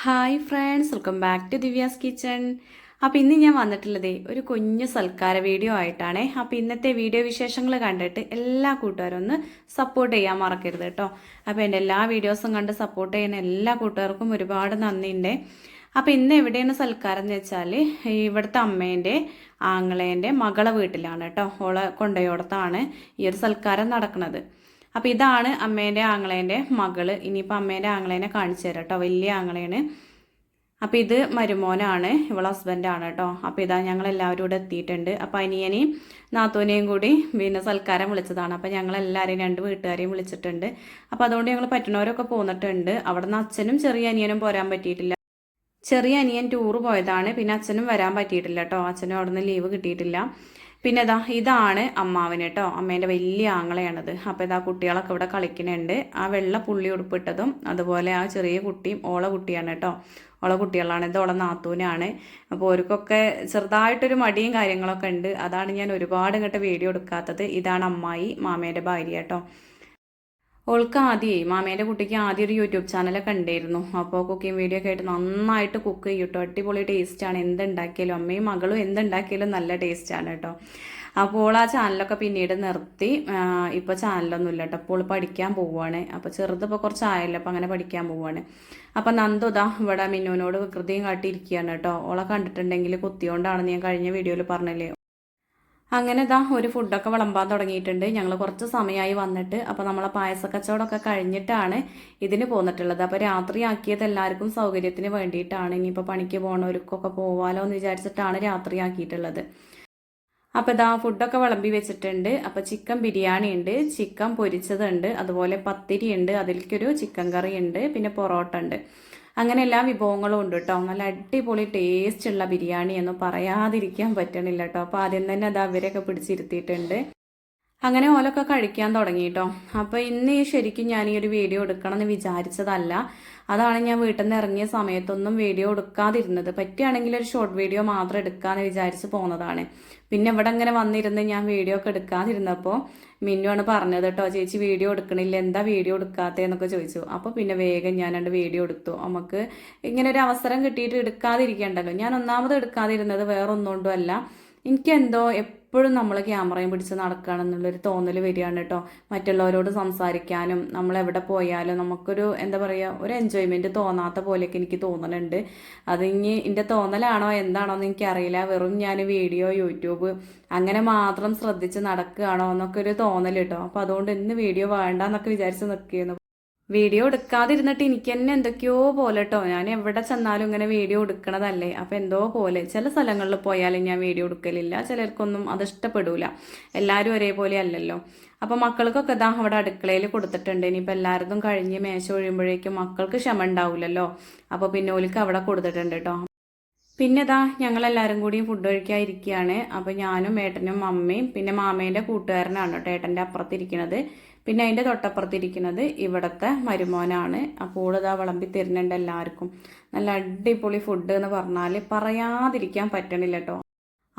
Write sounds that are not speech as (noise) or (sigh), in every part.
Hi friends welcome back to Divya's kitchen അപ്പോൾ ഇന്ന് ഞാൻ വന്നിട്ടുള്ളത് ഒരു കുഞ്ഞു സൽക്കാര വീഡിയോ ആയിട്ടാണ്. അപ്പോൾ ഇന്നത്തെ വീഡിയോ വിശേഷങ്ങൾ കണ്ടിട്ട് എല്ലാ കൂട്ടുകാരും ഒന്ന് സപ്പോർട്ട് ചെയ്യാൻ മറക്കരുത് കേട്ടോ. അപ്പോൾ എന്റെ എല്ലാ വീഡിയോസും കണ്ട് സപ്പോർട്ട് ചെയ്യുന്ന എല്ലാ കൂട്ടുകാർക്കും ഒരുപാട് നന്ദിയുണ്ട്. അപ്പോൾ ഇന്ന് എവിടെയാണ് സൽക്കാരം എന്ന് വെച്ചാൽ ഇവിടുത്തെ അമ്മേന്റെ ആങ്ങളേന്റെ മകളെ വീട്ടിലാണ് കേട്ടോ. ഓളെ കൊണ്ടുപോയോടത്താണ് ഈ ഒരു സൽക്കാരം നടക്കുന്നത്. അപ്പോൾ ഇതാണ് അമ്മേന്റെ ആങ്ങളേന്റെ മകൾ. ഇനിയിപ്പോൾ അമ്മേന്റെ ആങ്ങളേനെ കാണിച്ചു തരാം കേട്ടോ. വലിയ ആങ്ങളേന് അപ്പോൾ ഇത് മരുമോനാണ്. ഇവളെ ഹസ്ബൻഡാണ് കേട്ടോ. അപ്പോൾ ഇതാ ഞങ്ങൾ എല്ലാവരും ഇവിടെ എത്തിയിട്ടുണ്ട്. അപ്പോൾ അനിയനെയും നാത്തൂനെയും കൂടി പിന്നെ സൽക്കാരം വിളിച്ചതാണ്. അപ്പോൾ ഞങ്ങൾ എല്ലാവരെയും രണ്ട് വീട്ടുകാരെയും വിളിച്ചിട്ടുണ്ട്. അപ്പോൾ അതുകൊണ്ട് ഞങ്ങൾ പറ്റുന്നവരൊക്കെ പോന്നിട്ടുണ്ട്. അവിടെ നിന്ന് അച്ഛനും ചെറിയ അനിയനും പോരാൻ പറ്റിയിട്ടില്ല. ചെറിയ അനിയൻ ടൂറ് പോയതാണ്. പിന്നെ അച്ഛനും വരാൻ പറ്റിയിട്ടില്ല കേട്ടോ. അച്ഛനും അവിടെ നിന്ന് ലീവ് കിട്ടിയിട്ടില്ല. പിന്നെ ഇതാ ഇതാണ് അമ്മാവന് കേട്ടോ. അമ്മേന്റെ വലിയ ആങ്ങളെയാണത്. അപ്പോൾ ഇതാ കുട്ടികളൊക്കെ ഇവിടെ കളിക്കുന്നുണ്ട്. ആ വെള്ള പുള്ളി ഉടുപ്പിട്ടതും അതുപോലെ ആ ചെറിയ കുട്ടിയും ഓള കുട്ടിയാണ് കേട്ടോ. ഓള കുട്ടികളാണ്. ഇത് ഓളെ നാത്തൂനാണ്. അപ്പോൾ ഓർക്കൊക്കെ ചെറുതായിട്ടൊരു മടിയും കാര്യങ്ങളൊക്കെ ഉണ്ട്. അതാണ് ഞാൻ ഒരുപാട് ഇങ്ങോട്ട് വീഡിയോ എടുക്കാത്തത്. ഇതാണ് അമ്മായി മാമേന്റെ ഭാര്യ കേട്ടോ. ഓൾക്ക് ആദ്യമേ മാമേന്റെ കുട്ടിക്ക് ആദ്യം ഒരു യൂട്യൂബ് ചാനലൊക്കെ ഉണ്ടായിരുന്നു അപ്പോൾ കുക്കിംഗ് വീഡിയോ ഒക്കെ ആയിട്ട് നന്നായിട്ട് കുക്ക് ചെയ്യും കേട്ടോ. അടിപൊളി ടേസ്റ്റാണ് എന്തുണ്ടാക്കിയാലും അമ്മയും മകളും എന്തുണ്ടാക്കിയാലും നല്ല ടേസ്റ്റാണ് കേട്ടോ. അപ്പോൾ ആ ചാനലൊക്കെ പിന്നീട് നിർത്തി. ഇപ്പോൾ ചാനലൊന്നും ഇല്ല കേട്ടോ. അപ്പോൾ പഠിക്കാൻ പോവുകയാണ് അപ്പോൾ ചെറുതിപ്പോൾ കുറച്ച് ആയല്ലോ അപ്പോൾ അങ്ങനെ പഠിക്കാൻ പോവുകയാണ് അപ്പോൾ നന്ദുതാ ഇവിടെ മിന്നുവിനോട് വികൃതിയും കാട്ടിയിരിക്കുകയാണ് കേട്ടോ. ഓളെ കണ്ടിട്ടുണ്ടെങ്കിൽ കുത്തിയോണ്ടാണെന്ന് ഞാൻ കഴിഞ്ഞ വീഡിയോയിൽ പറഞ്ഞില്ലേ. അങ്ങനെ ഇതാ ഒരു ഫുഡൊക്കെ വിളമ്പാൻ തുടങ്ങിയിട്ടുണ്ട്. ഞങ്ങൾ കുറച്ച് സമയമായി വന്നിട്ട് അപ്പോൾ നമ്മളെ പായസ കച്ചവടമൊക്കെ കഴിഞ്ഞിട്ടാണ് ഇതിന് പോന്നിട്ടുള്ളത്. അപ്പോൾ രാത്രി ആക്കിയത് എല്ലാവർക്കും സൗകര്യത്തിന് വേണ്ടിയിട്ടാണ്. ഇനിയിപ്പോൾ പണിക്ക് പോകണവർക്കൊക്കെ പോവാലോ എന്ന് വിചാരിച്ചിട്ടാണ് രാത്രി ആക്കിയിട്ടുള്ളത്. അപ്പോൾ ഇതാ ഫുഡൊക്കെ വിളമ്പി വെച്ചിട്ടുണ്ട്. അപ്പോൾ ചിക്കൻ ബിരിയാണി ഉണ്ട് ചിക്കൻ പൊരിച്ചതുണ്ട് അതുപോലെ പത്തിരി ഉണ്ട് അതിലേക്കൊരു ചിക്കൻ കറി ഉണ്ട് പിന്നെ പൊറോട്ട ഉണ്ട്. അങ്ങനെ എല്ലാ വിഭവങ്ങളും ഉണ്ട് കേട്ടോ നല്ല അടിപൊളി ടേസ്റ്റ് ഉള്ള ബിരിയാണി എന്ന് പറയാതിരിക്കാൻ പറ്റണില്ല കേട്ടോ അപ്പോൾ ആദ്യം തന്നെ അത് അവരൊക്കെ പിടിച്ചിരുത്തിയിട്ടുണ്ട്. അങ്ങനെ ഓലൊക്കെ കഴിക്കാൻ തുടങ്ങി കേട്ടോ അപ്പോൾ ഇന്ന് ശരിക്കും ഞാൻ ഈ ഒരു വീഡിയോ എടുക്കണം എന്ന് വിചാരിച്ചതല്ല. അതാണ് ഞാൻ വീട്ടിൽ നിന്ന് ഇറങ്ങിയ സമയത്തൊന്നും വീഡിയോ എടുക്കാതിരുന്നത്. പറ്റുകയാണെങ്കിൽ ഒരു ഷോർട്ട് വീഡിയോ മാത്രം എടുക്കാമെന്ന് വിചാരിച്ച് പോന്നതാണ്. പിന്നെ ഇവിടെ അങ്ങനെ വന്നിരുന്ന് ഞാൻ വീഡിയോ ഒക്കെ എടുക്കാതിരുന്നപ്പോൾ മിന്നുവാണ് പറഞ്ഞത് കേട്ടോ ചേച്ചി വീഡിയോ എടുക്കണില്ല. എന്താ വീഡിയോ എടുക്കാത്തതെന്നൊക്കെ ചോദിച്ചു. അപ്പോൾ പിന്നെ വേഗം ഞാൻ രണ്ട് വീഡിയോ എടുത്തു. നമുക്ക് ഇങ്ങനെ ഒരു അവസരം കിട്ടിയിട്ട് എടുക്കാതിരിക്കണ്ടല്ലോ. ഞാൻ ഒന്നാമത് എടുക്കാതിരുന്നത് വേറെ ഒന്നുകൊണ്ടും അല്ല. എനിക്കെന്തോ എപ്പോഴും നമ്മൾ ക്യാമറയും പിടിച്ച് നടക്കുകയാണെന്നുള്ളൊരു തോന്നൽ വരികയാണ് കേട്ടോ. മറ്റുള്ളവരോട് സംസാരിക്കാനും നമ്മൾ എവിടെ പോയാലും നമുക്കൊരു എന്താ പറയുക ഒരു എൻജോയ്മെന്റ് തോന്നാത്ത പോലെയൊക്കെ എനിക്ക് തോന്നലുണ്ട്. അത് ഇനി എന്റെ തോന്നലാണോ എന്താണോ എന്ന് എനിക്കറിയില്ല. വെറും ഞാൻ വീഡിയോ യൂട്യൂബ് അങ്ങനെ മാത്രം ശ്രദ്ധിച്ച് നടക്കുകയാണോ എന്നൊക്കെ ഒരു തോന്നൽ കേട്ടോ. അപ്പോൾ അതുകൊണ്ട് ഇന്ന് വീഡിയോ വേണ്ട എന്നൊക്കെ വിചാരിച്ച് നിൽക്കുന്നു വീഡിയോ എടുക്കാതിരുന്നിട്ട് എനിക്ക് തന്നെ എന്തൊക്കെയോ പോലെ കേട്ടോ ഞാൻ എവിടെ ചെന്നാലും ഇങ്ങനെ വീഡിയോ എടുക്കണതല്ലേ. അപ്പം എന്തോ പോലെ. ചില സ്ഥലങ്ങളിൽ പോയാലും ഞാൻ വീഡിയോ എടുക്കലില്ല. ചിലർക്കൊന്നും അത് ഇഷ്ടപ്പെടൂല. എല്ലാവരും ഒരേപോലെ അല്ലല്ലോ. അപ്പം മക്കൾക്കൊക്കെ ഇതാ അവിടെ അടുക്കളയിൽ കൊടുത്തിട്ടുണ്ട്. ഇനിയിപ്പോൾ എല്ലാവർക്കും കഴിഞ്ഞ് മേശ ഒഴിയുമ്പോഴേക്കും മക്കൾക്ക് ക്ഷമ ഉണ്ടാവില്ലല്ലോ അപ്പോൾ പിന്നെ ഓലിക്ക് അവിടെ കൊടുത്തിട്ടുണ്ട് കേട്ടോ പിന്നെ ഇതാ ഞങ്ങളെല്ലാവരും കൂടി ഫുഡ് കഴിക്കാൻ കഴിക്കാതിരിക്കുകയാണ് അപ്പോൾ ഞാനും ഏട്ടനും അമ്മയും പിന്നെ മാമേന്റെ കൂട്ടുകാരനാണ് കേട്ടോ ഏട്ടന്റെ അപ്പുറത്തിരിക്കുന്നത് പിന്നെ അതിന്റെ തൊട്ടപ്പുറത്തിരിക്കുന്നത് ഇവിടുത്തെ മരുമോനാണ്. അപ്പോൾ ഇതാ വിളമ്പി തരുന്നുണ്ട് എല്ലാവർക്കും. നല്ല അടിപൊളി ഫുഡ് എന്ന് പറഞ്ഞാൽ പറയാതിരിക്കാൻ പറ്റണില്ല കേട്ടോ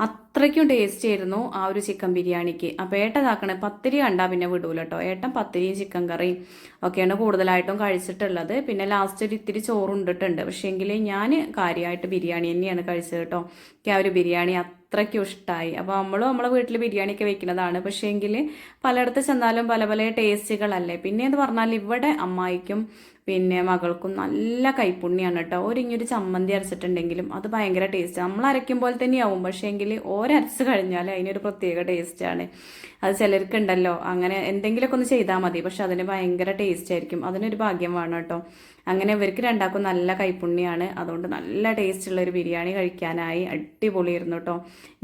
അത്രയ്ക്കും ടേസ്റ്റ് ആയിരുന്നു ആ ഒരു ചിക്കൻ ബിരിയാണിക്ക്. അപ്പോൾ ഏട്ടതാക്കണേ പത്തിരി കണ്ടാൽ പിന്നെ വിടൂല കേട്ടോ ഏട്ടൻ പത്തിരിയും ചിക്കൻ കറിയും ഒക്കെയാണ് കൂടുതലായിട്ടും കഴിച്ചിട്ടുള്ളത്. പിന്നെ ലാസ്റ്റ് ഒരു ഇത്തിരി ചോറുണ്ടിട്ടുണ്ട്. പക്ഷേ എങ്കിൽ ഞാൻ കാര്യമായിട്ട് ബിരിയാണി തന്നെയാണ് കഴിച്ചത് കേട്ടോ എനിക്ക് ആ ഒരു ബിരിയാണി അത്രയ്ക്കും ഇഷ്ടമായി അപ്പോൾ നമ്മളും നമ്മളെ വീട്ടിൽ ബിരിയാണിയൊക്കെ വെക്കുന്നതാണ്. പക്ഷേ എങ്കിൽ പലയിടത്ത് ചെന്നാലും പല പല ടേസ്റ്റുകളല്ലേ. പിന്നെ എന്ന് പറഞ്ഞാൽ ഇവിടെ അമ്മായിക്കും പിന്നെ മകൾക്കും നല്ല കൈപ്പുണ്യാണ് കേട്ടോ ഒരിങ്ങൊരു ചമ്മന്തി അരച്ചിട്ടുണ്ടെങ്കിലും അത് ഭയങ്കര ടേസ്റ്റ്. നമ്മൾ അരയ്ക്കും തന്നെയാവും. പക്ഷേ എങ്കിൽ ഓരരച്ച് കഴിഞ്ഞാൽ അതിനൊരു പ്രത്യേക ടേസ്റ്റാണ്. അത് ചിലർക്കുണ്ടല്ലോ. അങ്ങനെ എന്തെങ്കിലുമൊക്കെ ഒന്ന് ചെയ്താൽ മതി. പക്ഷെ അതിന് ഭയങ്കര ടേസ്റ്റ് ആയിരിക്കും അതിനൊരു ഭാഗ്യം വേണം കേട്ടോ അങ്ങനെ ഇവർക്ക് രണ്ടാക്കും നല്ല കൈപ്പുണ്യാണ്. അതുകൊണ്ട് നല്ല ടേസ്റ്റുള്ള ഒരു ബിരിയാണി കഴിക്കാനായി അടിപൊളിയായിരുന്നു കേട്ടോ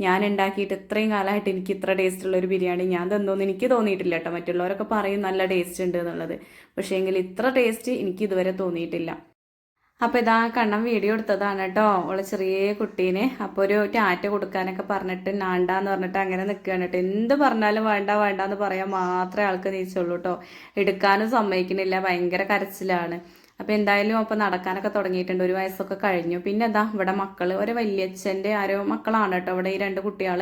ഞാൻ ഉണ്ടാക്കിയിട്ട് ഇത്രയും കാലമായിട്ട് എനിക്ക് ഇത്ര ടേസ്റ്റുള്ള ഒരു ബിരിയാണി ഞാൻ തന്നോന്ന് എനിക്ക് തോന്നിയിട്ടില്ല കേട്ടോ മറ്റുള്ളവരൊക്കെ പറയും നല്ല ടേസ്റ്റ് ഉണ്ട് എന്നുള്ളത്. പക്ഷേ എങ്കിൽ ഇത്ര ടേസ്റ്റ് എനിക്ക് ഇതുവരെ തോന്നിയിട്ടില്ല. അപ്പോൾ ഇതാ കണ്ണം വീഡിയോ എടുത്തതാണ് കേട്ടോ ഓളെ ചെറിയ കുട്ടീനെ. അപ്പോൾ ഒരു ടാറ്റ കൊടുക്കാനൊക്കെ പറഞ്ഞിട്ട് നാണ്ടാന്ന് പറഞ്ഞിട്ട് അങ്ങനെ നിൽക്കുകയാണ് കേട്ടോ എന്ത് പറഞ്ഞാലും വേണ്ട വേണ്ട എന്ന് പറയാൻ മാത്രമേ ആൾക്ക് നീച്ചുള്ളൂ കേട്ടോ എടുക്കാനും സമ്മതിക്കുന്നില്ല. ഭയങ്കര കരച്ചിലാണ്. അപ്പോൾ എന്തായാലും അപ്പോൾ നടക്കാനൊക്കെ തുടങ്ങിയിട്ടുണ്ട്. ഒരു വയസ്സൊക്കെ കഴിഞ്ഞു. പിന്നെ എന്താ ഇവിടെ മക്കൾ ഒരു വലിയച്ഛന്റെ ആരോ മക്കളാണ് കേട്ടോ ഇവിടെ ഈ രണ്ട് കുട്ടികൾ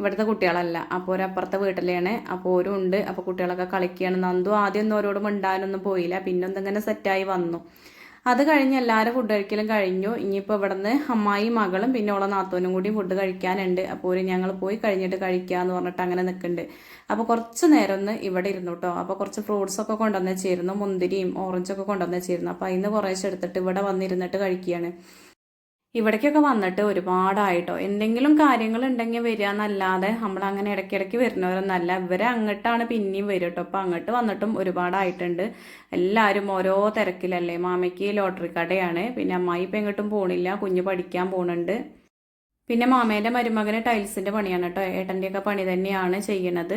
ഇവിടുത്തെ കുട്ടികളല്ല. അപ്പോൾ ഒരപ്പുറത്തെ വീട്ടിലാണ്. അപ്പോൾ ഓരും ഉണ്ട്. അപ്പോൾ കുട്ടികളൊക്കെ കളിക്കുകയാണ്. നന്ദു ആദ്യം ഒന്നും ഓരോട് മിണ്ടാനൊന്നും പോയില്ല. പിന്നെ ഒന്നിങ്ങനെ സെറ്റായി വന്നു. അത് കഴിഞ്ഞ് എല്ലാവരും ഫുഡ് കഴിക്കലും കഴിഞ്ഞു. ഇനിയിപ്പോൾ ഇവിടുന്ന് അമ്മായി മകളും പിന്നെ ഉള്ള നാത്തോനും കൂടി ഫുഡ് കഴിക്കാനുണ്ട്. അപ്പോൾ ഒരു ഞങ്ങൾ പോയി കഴിഞ്ഞിട്ട് കഴിക്കാന്ന് പറഞ്ഞിട്ട് അങ്ങനെ നിൽക്കുന്നുണ്ട് അപ്പോൾ കുറച്ച് നേരം ഒന്ന് ഇവിടെ ഇരുന്നു കേട്ടോ അപ്പോൾ കുറച്ച് ഫ്രൂട്ട്സ് ഒക്കെ വെച്ചിരുന്നു മുന്തിരിയും ഓറഞ്ചൊക്കെ കൊണ്ടുവന്ന് വെച്ചിരുന്നു അപ്പോൾ അതിന് കുറേശ്ശെ എടുത്തിട്ട് ഇവിടെ വന്നിരുന്നിട്ട് കഴിക്കുകയാണ് ഇവിടേക്കൊക്കെ വന്നിട്ട് ഒരുപാടായിട്ടോ. എന്തെങ്കിലും കാര്യങ്ങൾ ഉണ്ടെങ്കിൽ വരിക എന്നല്ലാതെ നമ്മൾ അങ്ങനെ ഇടയ്ക്കിടയ്ക്ക് വരുന്നവരൊന്നല്ല. ഇവരെ അങ്ങോട്ടാണ് പിന്നെയും വരും കേട്ടോ അപ്പോൾ അങ്ങോട്ട് വന്നിട്ടും ഒരുപാടായിട്ടുണ്ട്. എല്ലാവരും ഓരോ തിരക്കിലല്ലേ. മാമയ്ക്ക് ലോട്ടറി കടയാണ്. പിന്നെ അമ്മായി ഇപ്പം എങ്ങോട്ടും പോണില്ല. കുഞ്ഞ് പഠിക്കാൻ പോണുണ്ട്. പിന്നെ മാമേന്റെ മരുമകന് ടൈൽസിന്റെ പണിയാണ് കേട്ടോ ഏട്ടന്റെയൊക്കെ പണി തന്നെയാണ് ചെയ്യണത്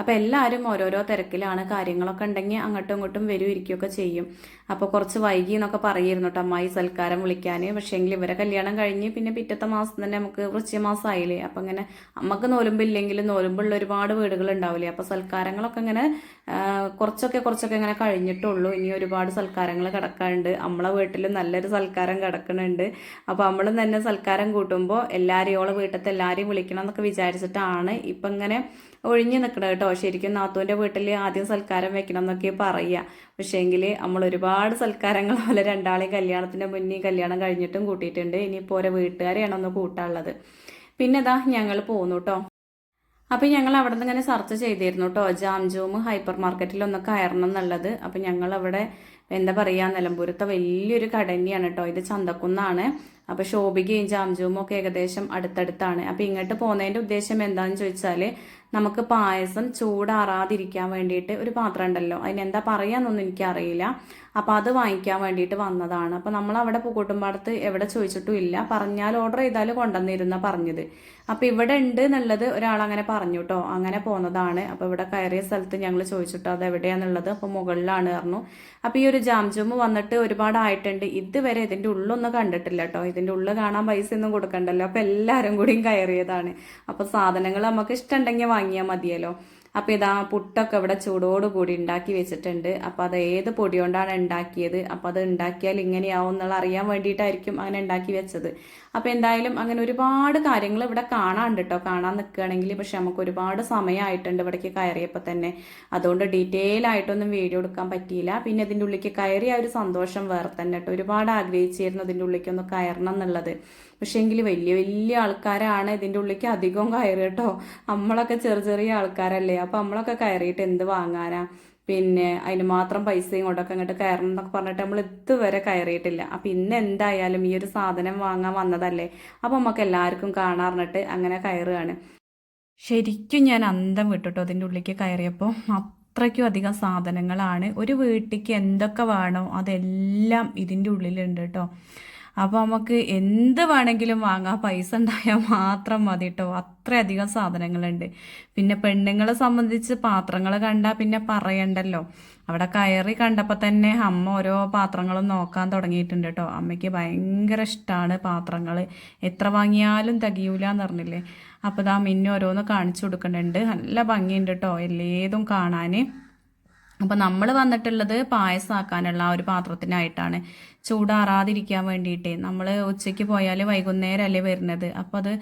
അപ്പോൾ എല്ലാവരും ഓരോരോ തിരക്കിലാണ് കാര്യങ്ങളൊക്കെ ഉണ്ടെങ്കിൽ അങ്ങോട്ടും ഇങ്ങോട്ടും വരും ഇരിക്കുകയൊക്കെ ചെയ്യും. അപ്പോൾ കുറച്ച് വൈകി എന്നൊക്കെ പറയുന്നു കേട്ടോ അമ്മായി സൽക്കാരം വിളിക്കാൻ പക്ഷേങ്കിൽ ഇവരെ കല്യാണം കഴിഞ്ഞ് പിന്നെ പിറ്റത്തെ മാസം തന്നെ നമുക്ക് വൃശ്ചിക മാസമായില്ലേ അപ്പം അങ്ങനെ അമ്മയ്ക്ക് നോലുമ്പില്ലെങ്കിലും നോലുമ്പുള്ള ഒരുപാട് വീടുകൾ ഉണ്ടാവില്ലേ? അപ്പോൾ സൽക്കാരങ്ങളൊക്കെ ഇങ്ങനെ കുറച്ചൊക്കെ കുറച്ചൊക്കെ ഇങ്ങനെ കഴിഞ്ഞിട്ടുള്ളൂ. ഇനി ഒരുപാട് സൽക്കാരങ്ങൾ കിടക്കാനുണ്ട്. നമ്മളെ വീട്ടിൽ നല്ലൊരു സൽക്കാരം കിടക്കുന്നുണ്ട് അപ്പോൾ നമ്മളും തന്നെ സൽക്കാരം കൂട്ടുമ്പോൾ എല്ലാവരെയും ഓളെ വീട്ടിലത്തെ എല്ലാവരെയും വിളിക്കണം എന്നൊക്കെ വിചാരിച്ചിട്ടാണ് ഇപ്പം ഇങ്ങനെ ഒഴിഞ്ഞു നിൽക്കണം കേട്ടോ. ശരിക്കും നാത്തൂന്റെ വീട്ടിൽ ആദ്യം സൽക്കാരം വെക്കണം എന്നൊക്കെ പറയുക പക്ഷേങ്കിൽ നമ്മൾ ഒരുപാട് സൽക്കാരങ്ങൾ (laughs) പോലെ രണ്ടാളെയും കല്യാണത്തിന്റെ മുന്നേ കല്യാണം കഴിഞ്ഞിട്ടും കൂട്ടിയിട്ടുണ്ട്. ഇനിയിപ്പോൾ ഓരോ വീട്ടുകാരെയാണ് ഒന്ന് കൂട്ടാനുള്ളത്. പിന്നെ അതാ ഞങ്ങൾ പോന്നു കേട്ടോ അപ്പം ഞങ്ങൾ അവിടെ നിന്ന് ഇങ്ങനെ സെർച്ച് ചെയ്തിരുന്നു കേട്ടോ ജാംജൂം ഹൈപ്പർ മാർക്കറ്റിലൊന്ന് കയറണം എന്നുള്ളത്. അപ്പം ഞങ്ങൾ അവിടെ എന്താ പറയുക നിലമ്പൂരത്തെ വലിയൊരു കട തന്നെയാണ് കേട്ടോ ഇത് ചന്തക്കുന്നാണ്. അപ്പോൾ ശോഭികയും ജാംജൂമും ഒക്കെ ഏകദേശം അടുത്തടുത്താണ്. അപ്പോൾ ഇങ്ങോട്ട് പോകുന്നതിന്റെ ഉദ്ദേശം എന്താണെന്ന് ചോദിച്ചാൽ നമുക്ക് പായസം ചൂടാറാതിരിക്കാൻ വേണ്ടിയിട്ട് ഒരു പാത്രം ഉണ്ടല്ലോ അതിനെന്താ പറയാന്നൊന്നും എനിക്കറിയില്ല. അപ്പോൾ അത് വാങ്ങിക്കാൻ വേണ്ടിയിട്ട് വന്നതാണ്. അപ്പോൾ നമ്മൾ അവിടെ പൂക്കോട്ടുംപാടത്ത് എവിടെ ചോദിച്ചിട്ടും ഇല്ല. പറഞ്ഞാൽ ഓർഡർ ചെയ്താൽ കൊണ്ടുവന്നിരുന്ന പറഞ്ഞത്. അപ്പോൾ ഇവിടെ ഉണ്ട് എന്നുള്ളത് ഒരാൾ അങ്ങനെ പറഞ്ഞു കേട്ടോ അങ്ങനെ പോന്നതാണ്. അപ്പോൾ ഇവിടെ കയറിയ സ്ഥലത്ത് ഞങ്ങൾ ചോദിച്ചിട്ടോ അത് എവിടെയാന്നുള്ളത് അപ്പോൾ മുകളിലാണ് പറഞ്ഞു. അപ്പോൾ ഈ ഒരു ജാംജൂമ് വന്നിട്ട് ഒരുപാടായിട്ടുണ്ട്. ഇതുവരെ ഇതിന്റെ ഉള്ളൊന്നും കണ്ടിട്ടില്ല കേട്ടോ ഇതിന്റെ ഉള്ളിൽ കാണാൻ പൈസ ഒന്നും കൊടുക്കണ്ടല്ലോ. അപ്പോൾ എല്ലാവരും കൂടിയും കയറിയതാണ്. അപ്പോൾ സാധനങ്ങൾ നമുക്ക് ഇഷ്ടമുണ്ടെങ്കിൽ വാങ്ങിയാൽ മതിയല്ലോ. അപ്പോൾ ഇതാ പുട്ടൊക്കെ ഇവിടെ ചൂടോട് കൂടി ഉണ്ടാക്കി വെച്ചിട്ടുണ്ട്. അപ്പോൾ അത് ഏത് പൊടി കൊണ്ടാണ് ഉണ്ടാക്കിയത്? അപ്പോൾ അത് ഉണ്ടാക്കിയാൽ ഇങ്ങനെയാവും എന്നുള്ള അറിയാൻ വേണ്ടിയിട്ടായിരിക്കും അങ്ങനെ ഉണ്ടാക്കി വെച്ചത്. അപ്പോൾ എന്തായാലും അങ്ങനെ ഒരുപാട് കാര്യങ്ങൾ ഇവിടെ കാണാണ്ട് കേട്ടോ കാണാൻ നിൽക്കുകയാണെങ്കിൽ പക്ഷെ നമുക്ക് ഒരുപാട് സമയമായിട്ടുണ്ട് ഇവിടേക്ക് കയറിയപ്പോൾ തന്നെ. അതുകൊണ്ട് ഡീറ്റെയിൽ ആയിട്ടൊന്നും വീഡിയോ എടുക്കാൻ പറ്റിയില്ല. പിന്നെ ഇതിന്റെ ഉള്ളിലേക്ക് കയറിയ ഒരു സന്തോഷം വേറെ തന്നെ കേട്ടോ ഒരുപാട് ആഗ്രഹിച്ചിരുന്നു ഇതിന്റെ ഉള്ളിലേക്കൊന്ന് കയറണം എന്നുള്ളത്. പക്ഷേങ്കിൽ വലിയ വലിയ ആൾക്കാരാണ് ഇതിന്റെ ഉള്ളിലേക്ക് അധികം കയറി കേട്ടോ നമ്മളൊക്കെ ചെറിയ ചെറിയ ആൾക്കാരല്ലേ. അപ്പോൾ നമ്മളൊക്കെ കയറിയിട്ട് എന്ത് വാങ്ങാനാ? പിന്നെ അതിന് മാത്രം പൈസ ഇങ്ങോട്ടൊക്കെ അങ്ങോട്ട് കയറണം എന്നൊക്കെ പറഞ്ഞിട്ട് നമ്മൾ ഇതുവരെ കയറിയിട്ടില്ല. അപ്പം ഇന്ന് എന്തായാലും ഈ ഒരു സാധനം വാങ്ങാൻ വന്നതല്ലേ? അപ്പം നമുക്ക് എല്ലാവർക്കും കാണാറിഞ്ഞിട്ട് അങ്ങനെ കയറുകയാണ്. ശരിക്കും ഞാൻ അന്തം വിട്ടുട്ടോ അതിന്റെ ഉള്ളിലേക്ക് കയറിയപ്പോൾ അത്രയ്ക്കും അധികം സാധനങ്ങളാണ്. ഒരു വീട്ടിലേക്ക് എന്തൊക്കെ വേണോ അതെല്ലാം ഇതിന്റെ ഉള്ളിലുണ്ട് കേട്ടോ അപ്പോൾ നമുക്ക് എന്ത് വേണമെങ്കിലും വാങ്ങാം. പൈസ ഉണ്ടായാൽ മാത്രം മതി കേട്ടോ അത്രയധികം സാധനങ്ങളുണ്ട്. പിന്നെ പെണ്ണുങ്ങളെ സംബന്ധിച്ച് പാത്രങ്ങൾ കണ്ടാൽ പിന്നെ പറയണ്ടല്ലോ. അവിടെ കയറി കണ്ടപ്പോൾ തന്നെ അമ്മ ഓരോ പാത്രങ്ങളും നോക്കാൻ തുടങ്ങിയിട്ടുണ്ട് കേട്ടോ അമ്മയ്ക്ക് ഭയങ്കര ഇഷ്ടമാണ് പാത്രങ്ങൾ എത്ര വാങ്ങിയാലും തികയൂല എന്ന് പറഞ്ഞില്ലേ. അപ്പോൾ ഇതാ മിന്നു ഓരോന്ന് കാണിച്ചു കൊടുക്കുന്നുണ്ട്. നല്ല ഭംഗിയുണ്ട് കേട്ടോ എല്ലേതും കാണാൻ അപ്പോൾ നമ്മൾ വന്നിട്ടുള്ളത് പായസമാക്കാനുള്ള ആ ഒരു പാത്രത്തിനായിട്ടാണ്. ചൂടാറാതിരിക്കാൻ വേണ്ടിയിട്ട്. നമ്മൾ ഉച്ചയ്ക്ക് പോയാൽ വൈകുന്നേരമല്ലേ വരുന്നത്. അപ്പോൾ അത്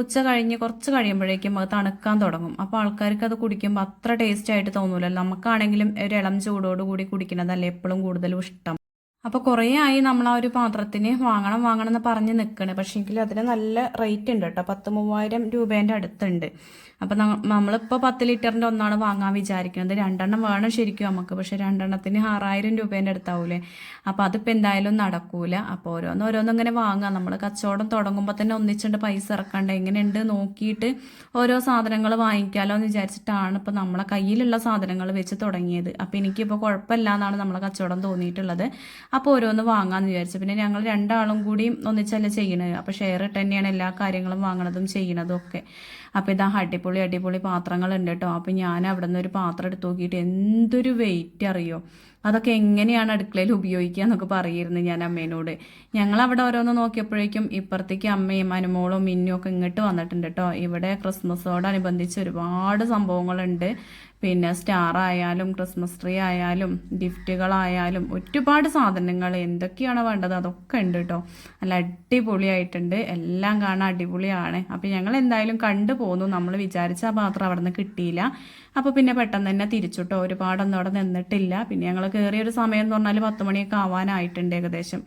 ഉച്ച കഴിഞ്ഞ് കുറച്ച് കഴിയുമ്പോഴേക്കും അത് തണുക്കാൻ തുടങ്ങും. അപ്പോൾ ആൾക്കാർക്ക് അത് കുടിക്കുമ്പോൾ അത്ര ടേസ്റ്റ് ആയിട്ട് തോന്നൂലല്ലോ. നമുക്കാണെങ്കിലും ഒരു ഇളം ചൂടോട് കൂടി കുടിക്കുന്നതല്ലേ എപ്പോഴും കൂടുതലും ഇഷ്ടം. അപ്പോൾ കുറേ ആയി നമ്മൾ ആ ഒരു പാത്രത്തിന് വാങ്ങണം വാങ്ങണം എന്ന് പറഞ്ഞ് നിൽക്കണേ പക്ഷേങ്കിൽ അതിന് നല്ല റേറ്റ് ഉണ്ട് കേട്ടോ. പത്ത് മൂവായിരം രൂപേന്റെ അടുത്തുണ്ട്. അപ്പോൾ നമ്മളിപ്പോൾ പത്ത് ലിറ്ററിന്റെ ഒന്നാണ് വാങ്ങാൻ വിചാരിക്കുന്നത്. രണ്ടെണ്ണം വേണം ശരിക്കും നമുക്ക്. പക്ഷെ രണ്ടെണ്ണത്തിന് ആറായിരം രൂപേന്റെ അടുത്താവൂലേ. അപ്പോൾ അതിപ്പോ എന്തായാലും നടക്കൂല. അപ്പോൾ ഓരോന്ന് ഓരോന്നും ഇങ്ങനെ വാങ്ങാം. നമ്മൾ കച്ചവടം തുടങ്ങുമ്പോൾ തന്നെ ഒന്നിച്ചുണ്ട് പൈസ ഇറക്കണ്ട എങ്ങനെയുണ്ട് നോക്കിയിട്ട് ഓരോ സാധനങ്ങൾ വാങ്ങിക്കാമല്ലോ എന്ന് വിചാരിച്ചിട്ടാണ് ഇപ്പോൾ നമ്മളെ കയ്യിലുള്ള സാധനങ്ങൾ വെച്ച് തുടങ്ങിയത്. അപ്പോൾ എനിക്കിപ്പോൾ കുഴപ്പമില്ല എന്നാണ് നമ്മളെ കച്ചവടം തോന്നിയിട്ടുള്ളത്. അപ്പോൾ ഓരോന്ന് വാങ്ങാന്ന് വിചാരിച്ചു. പിന്നെ ഞങ്ങൾ രണ്ടാളും കൂടി ഒന്നിച്ചല്ല ചെയ്യണത്. അപ്പോൾ ഷെയർ ഇട്ട് തന്നെയാണ് എല്ലാ കാര്യങ്ങളും വാങ്ങണതും ചെയ്യണതും ഒക്കെ. അപ്പോൾ ഇതാ അടിപൊളി അടിപൊളി അടിപൊളി പാത്രങ്ങളുണ്ട് കേട്ടോ അപ്പോൾ ഞാൻ അവിടെ നിന്ന് ഒരു പാത്രം എടുത്ത് നോക്കിയിട്ട് എന്തൊരു വെയിറ്റ് അറിയോ? അതൊക്കെ എങ്ങനെയാണ് അടുക്കളയിൽ ഉപയോഗിക്കുക എന്നൊക്കെ പറയുന്നത് ഞാൻ അമ്മേനോട്. ഞങ്ങൾ അവിടെ ഓരോന്ന് നോക്കിയപ്പോഴേക്കും ഇപ്പുറത്തേക്ക് അമ്മയും അനുമോളും മിന്നും ഒക്കെ ഇങ്ങോട്ട് വന്നിട്ടുണ്ട് കേട്ടോ ഇവിടെ ക്രിസ്മസോടനുബന്ധിച്ച് ഒരുപാട് സംഭവങ്ങളുണ്ട്. പിന്നെ സ്റ്റാർ ആയാലും ക്രിസ്മസ് ട്രീ ആയാലും ഗിഫ്റ്റുകളായാലും ഒരുപാട് സാധനങ്ങൾ എന്തൊക്കെയാണ് വേണ്ടത് അതൊക്കെ ഉണ്ട് കേട്ടോ നല്ല അടിപൊളിയായിട്ടുണ്ട്. എല്ലാം കാണാൻ അടിപൊളിയാണ്. അപ്പോൾ ഞങ്ങൾ എന്തായാലും കണ്ടു പോന്നു. നമ്മൾ വിചാരിച്ച പാത്രം അവിടെ നിന്ന് കിട്ടിയില്ല. അപ്പോൾ പിന്നെ പെട്ടെന്ന് തന്നെ തിരിച്ചുട്ടോ ഒരുപാടൊന്നും അവിടെ നിന്നിട്ടില്ല. പിന്നെ ഞങ്ങൾ കയറിയൊരു സമയം എന്ന് പറഞ്ഞാൽ പത്ത് മണിയൊക്കെ ആവാനായിട്ടുണ്ട് ഏകദേശം.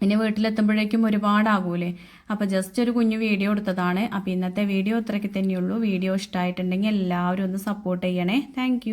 പിന്നെ വീട്ടിലെത്തുമ്പോഴേക്കും ഒരുപാടാകൂലേ? അപ്പോൾ ജസ്റ്റ് ഒരു കുഞ്ഞു വീഡിയോ എടുത്തതാണ് അപ്പോൾ ഇന്നത്തെ വീഡിയോ ഇത്രയ്ക്ക് തന്നെയുള്ളൂ. വീഡിയോ ഇഷ്ടമായിട്ടുണ്ടെങ്കിൽ എല്ലാവരും ഒന്ന് സപ്പോർട്ട് ചെയ്യണേ. താങ്ക്